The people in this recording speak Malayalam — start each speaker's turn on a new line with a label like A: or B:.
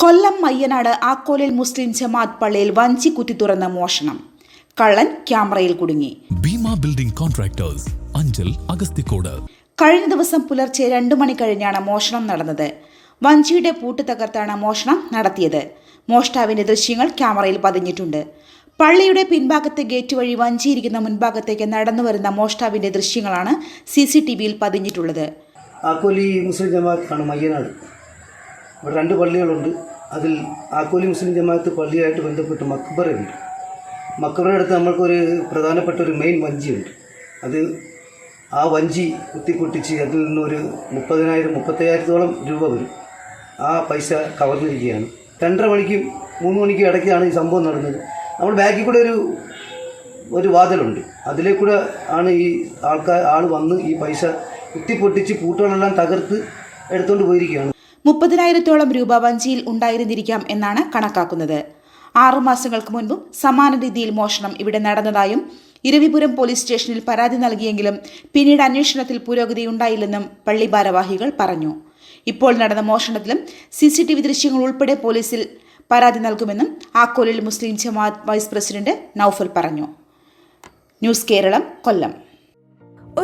A: കൊല്ലം മയ്യനാട് ആക്കോലിൽ മുസ്ലിം ജമാഅത്ത് പള്ളിയിൽ വഞ്ചി കുത്തി തുറന്ന മോഷണം. കള്ളൻ ക്യാമറയിൽ കുടുങ്ങി.
B: Bhima building contractors Anchal Agasthikode.
A: കഴിഞ്ഞ ദിവസം പുലർച്ചെ രണ്ടു മണി കഴിഞ്ഞാണ് മോഷണം നടന്നത്. വഞ്ചിയുടെ പൂട്ട് തകർത്താണ് മോഷണം നടത്തിയത്. മോഷ്ടാവിന്റെ ദൃശ്യങ്ങൾ ക്യാമറയിൽ പതിഞ്ഞിട്ടുണ്ട്. പള്ളിയുടെ പിൻഭാഗത്തെ ഗേറ്റ് വഴി വഞ്ചിയിരിക്കുന്ന മുൻഭാഗത്തേക്ക് നടന്നു വരുന്ന മോഷ്ടാവിന്റെ ദൃശ്യങ്ങളാണ് സി സി ടി വിയിൽ പതിഞ്ഞിട്ടുള്ളത്.
C: ആക്കോലി മുസ്ലിം ജമാഅത്താണ് മയ്യനാട്. ഇവിടെ രണ്ട് പള്ളികളുണ്ട്. അതിൽ ആക്കോലി മുസ്ലിം ജമാഅത്ത് പള്ളിയായിട്ട് ബന്ധപ്പെട്ട് മക്ബറയുണ്ട്. മക്ബറയുടെ അടുത്ത് നമ്മൾക്കൊരു പ്രധാനപ്പെട്ട ഒരു മെയിൻ വഞ്ചിയുണ്ട്. അത് ആ വഞ്ചി കുത്തിപ്പൊട്ടിച്ച് അതിൽ നിന്നൊരു മുപ്പതിനായിരം മുപ്പത്തയ്യായിരത്തോളം രൂപ വരും. ആ പൈസ കവർന്നിരിക്കുകയാണ്. രണ്ടര മണിക്കും മൂന്ന് മണിക്കും ഇടയ്ക്കാണ് ഈ സംഭവം നടന്നത്. നമ്മൾ ബാക്കിൽ കൂടെ ഒരു ഒരു വാതിലുണ്ട്. അതിലേക്കൂടെ കൂടെ ആണ് ഈ ആൾക്കാർ ആൾ വന്ന് ഈ പൈസ കുത്തിപ്പൊട്ടിച്ച് പൂട്ടുകളെല്ലാം തകർത്ത് എടുത്തുകൊണ്ട് പോയിരിക്കുകയാണ്.
A: മുപ്പതിനായിരത്തോളം രൂപ വഞ്ചിയിൽ ഉണ്ടായിരുന്നിരിക്കാം എന്നാണ് കണക്കാക്കുന്നത്. ആറു മാസങ്ങൾക്ക് മുൻപും സമാന രീതിയിൽ മോഷണം ഇവിടെ നടന്നതായും ഇരവിപുരം പോലീസ് സ്റ്റേഷനിൽ പരാതി നൽകിയെങ്കിലും പിന്നീട് അന്വേഷണത്തിൽ പുരോഗതി ഉണ്ടായില്ലെന്നും പള്ളി ഭാരവാഹികൾ പറഞ്ഞു. ഇപ്പോൾ നടന്ന മോഷണത്തിലും സി സി ടി വി ദൃശ്യങ്ങൾ ഉൾപ്പെടെ പോലീസിൽ പരാതി നൽകുമെന്നും ആക്കോലിൽ മുസ്ലിം ജമാഅത്ത് വൈസ് പ്രസിഡന്റ് നൌഫൽ പറഞ്ഞു. ന്യൂസ് കേരളം കൊല്ലം.